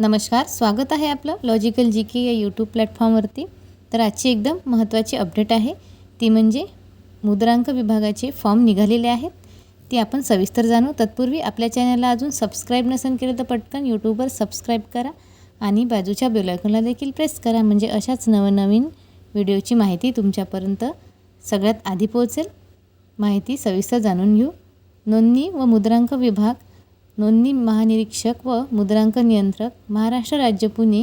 नमस्कार स्वागत आहे आपलं लॉजिकल जी के या यूट्यूब प्लॅटफॉर्मवरती तर आजची एकदम महत्त्वाची अपडेट आहे. ती म्हणजे मुद्रांक विभागाचे फॉर्म निघालेले आहेत. ती आपण सविस्तर जाणू. तत्पूर्वी आपल्या चॅनलला अजून सबस्क्राईब नसेल केलं तर पटकन यूट्यूबवर सबस्क्राईब करा आणि बाजूच्या बेलायकॉनला देखील प्रेस करा. म्हणजे अशाच नवनवीन व्हिडिओची माहिती तुमच्यापर्यंत सगळ्यात आधी पोहोचेल. माहिती सविस्तर जाणून घेऊ. नोंदणी व मुद्रांक विभाग नोंदणी महानिरीक्षक व मुद्रांक नियंत्रक महाराष्ट्र राज्य पुणे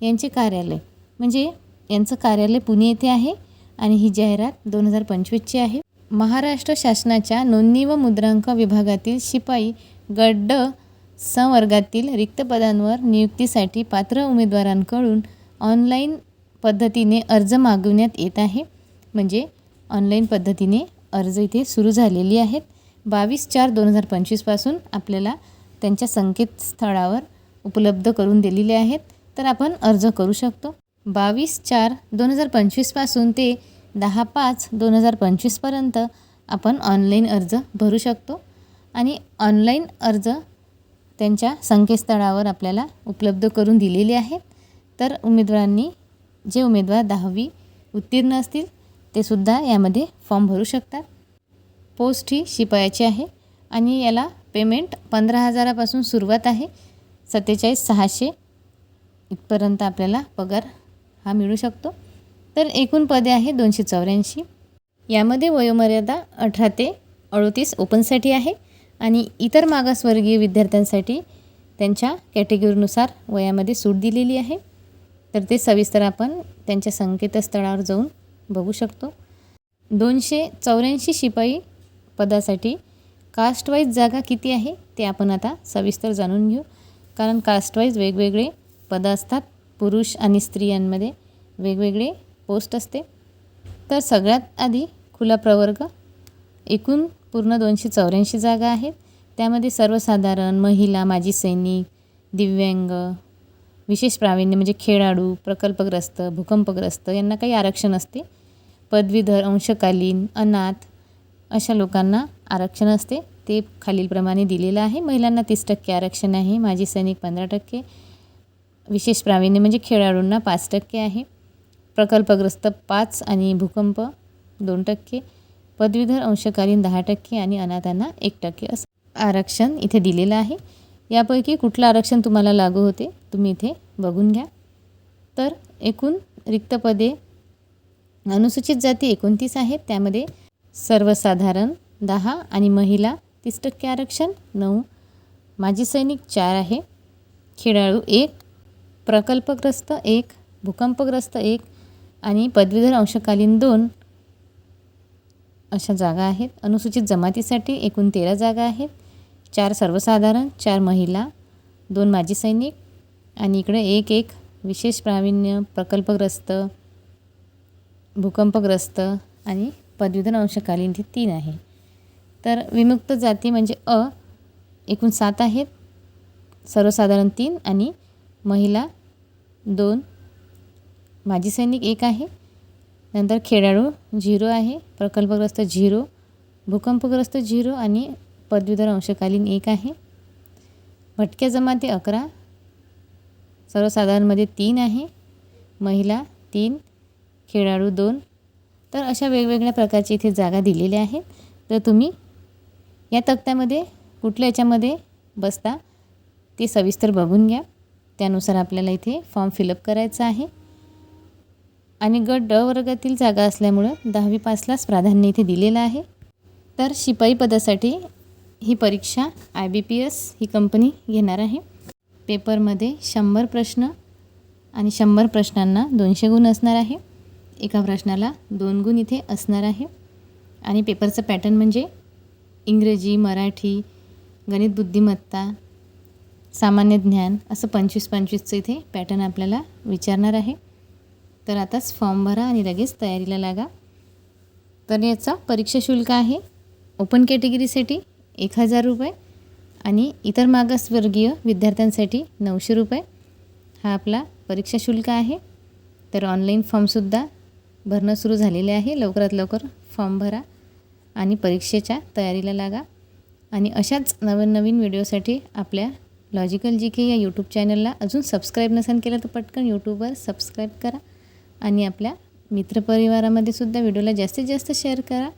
यांचे कार्यालय. म्हणजे यांचं कार्यालय पुणे येथे आहे आणि ही जाहिरात दोन हजार पंचवीसची आहे. महाराष्ट्र शासनाच्या नोंदणी व मुद्रांक विभागातील शिपाई गड्ड संवर्गातील रिक्त पदांवर नियुक्तीसाठी पात्र उमेदवारांकडून ऑनलाईन पद्धतीने अर्ज मागवण्यात येत आहे. म्हणजे ऑनलाईन पद्धतीने अर्ज इथे सुरू झालेली आहेत. बावीस चार दोन हजार पंचवीसपासून आपल्याला त्यांच्या संकेतस्थळावर उपलब्ध करून दिलेले आहेत. तर आपण अर्ज करू शकतो. बावीस चार दोन हजार पंचवीसपासून ते दहा पाच दोन हजार पंचवीसपर्यंत आपण ऑनलाईन अर्ज भरू शकतो. आणि ऑनलाईन अर्ज त्यांच्या संकेतस्थळावर आपल्याला उपलब्ध करून दिलेले आहेत. तर उमेदवारांनी जे उमेदवार दहावी उत्तीर्ण असतील ते सुद्धा यामध्ये फॉर्म भरू शकतात. पोस्ट ही शिपायाची आहे. आणि याला पेमेंट पंधरा हजारापासून सुरुवात आहे. सत्तेचाळीस सहाशे इथपर्यंत आपल्याला पगार हा मिळू शकतो. तर एकूण पदे आहे दोनशे चौऱ्याऐंशी. यामध्ये वयोमर्यादा अठरा ते अडोतीस ओपनसाठी आहे आणि इतर मागासवर्गीय विद्यार्थ्यांसाठी त्यांच्या कॅटेगरीनुसार वयामध्ये सूट दिलेली आहे. तर ते सविस्तर आपण त्यांच्या संकेतस्थळावर जाऊन बघू शकतो. दोनशे चौऱ्याऐंशी शिपाई पदासाठी कास्टवाईज जागा किती आहे ते आपण आता सविस्तर जाणून घेऊ. कारण कास्टवाईज वेगवेगळे पदं असतात पुरुष आणि स्त्रियांमध्ये वेगवेगळे पोस्ट असते. तर सगळ्यात आधी खुला प्रवर्ग. एकूण पूर्ण दोनशे चौऱ्याऐंशी जागा आहेत. त्यामध्ये सर्वसाधारण महिला माजी सैनिक दिव्यांग विशेष प्रावीण्य म्हणजे खेळाडू प्रकल्पग्रस्त भूकंपग्रस्त यांना काही आरक्षण असते. पदवीधर अंशकालीन अनाथ अशा लोकांना आरक्षण असते. ते खालीलप्रमाणे दिलेलं आहे. महिलांना तीस टक्के आरक्षण आहे. माजी सैनिक पंधरा टक्के. विशेष प्रावीण्य म्हणजे खेळाडूंना पाच टक्के आहे. प्रकल्पग्रस्त पाच आणि भूकंप दोन टक्के. पदवीधर अंशकालीन दहा टक्के आणि अनाथांना एक टक्के असं आरक्षण इथे दिलेलं आहे. यापैकी कुठलं आरक्षण तुम्हाला लागू होते? तुम्ही इथे बघून घ्या. तर एकूण रिक्त पदे अनुसूचित जाती एकोणतीस आहेत. त्यामध्ये सर्वसाधारण दहा आणि महिला तीस टक्के आरक्षण नऊ. माजी सैनिक चार आहे. खेळाडू एक. प्रकल्पग्रस्त एक. भूकंपग्रस्त एक. आणि पदवीधर अंशकालीन दोन. अशा जागा आहेत. अनुसूचित जमातीसाठी एकूण तेरा जागा आहेत. चार सर्वसाधारण चार महिला दोन माजी सैनिक आणि इकडे एक एक. विशेष प्रावीण्य प्रकल्पग्रस्त भूकंपग्रस्त आणि पदवीधर अंशकालीन हे तीन आहे. तर विमुक्त जाती म्हणजे अ एकूण सात आहेत. सर्वसाधारण तीन आणि महिला दोन. माजी सैनिक एक आहे. नंतर खेळाडू झिरो आहे. प्रकल्पग्रस्त झिरो. भूकंपग्रस्त झिरो आणि पदवीधर अंशकालीन एक आहे. भटक्या जमाती अकरा. सर्वसाधारणमध्ये तीन आहे. महिला तीन. खेळाडू दोन. तर अशा वेगवेगळ्या प्रकारची इथे जागा दिलेल्या आहेत तर तुम्ही या तक्त्यामध्ये कुठल्या याच्यामध्ये बसता ते सविस्तर बघून घ्या. त्यानुसार आपल्याला इथे फॉर्म फिलअप करायचा आहे. आणि गट ड वर्गातील जागा असल्यामुळं दहावी पासलाच प्राधान्य इथे दिलेलं आहे. तर शिपाई पदासाठी ही परीक्षा आय बी पी एस ही कंपनी घेणार आहे. पेपरमध्ये शंभर प्रश्न आणि शंभर प्रश्नांना दोनशे गुण असणार आहे. एका प्रश्नाला दोन गुण इथे असणार आहे. आणि पेपरचं पॅटर्न म्हणजे इंग्रजी मराठी गणित बुद्धिमत्ता सामान्य ज्ञान असं पंचवीस पंचवीसचं इथे पॅटर्न आपल्याला विचारणार आहे. तर आताच फॉर्म भरा आणि लगेच तयारीला लागा. तर याचा परीक्षा शुल्क आहे ओपन कॅटेगरीसाठी एक हजार रुपये आणि इतर मागासवर्गीय विद्यार्थ्यांसाठी नऊशे रुपये. हा आपला परीक्षा शुल्क आहे. तर ऑनलाईन फॉर्मसुद्धा भरणं सुरू झालेले आहे. लवकरात लवकर फॉर्म भरा आणि परीक्षेच्या तयारीला लागा. आणि अशाच नवीन नवीन व्हिडिओसाठी आपल्या लॉजिकल जी के या यूट्यूब चॅनलला अजून सबस्क्राईब नसेल केलं तर पटकन यूट्यूबवर सबस्क्राईब करा. आणि आपल्या मित्रपरिवारामध्ये सुद्धा व्हिडिओला जास्तीत जास्त शेअर करा.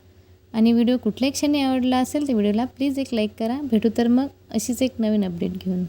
आणि व्हिडिओ कुठल्याही क्षणी आवडला असेल तर व्हिडिओला प्लीज एक लाईक करा. भेटू तर मग अशीच एक नवीन अपडेट घेऊन.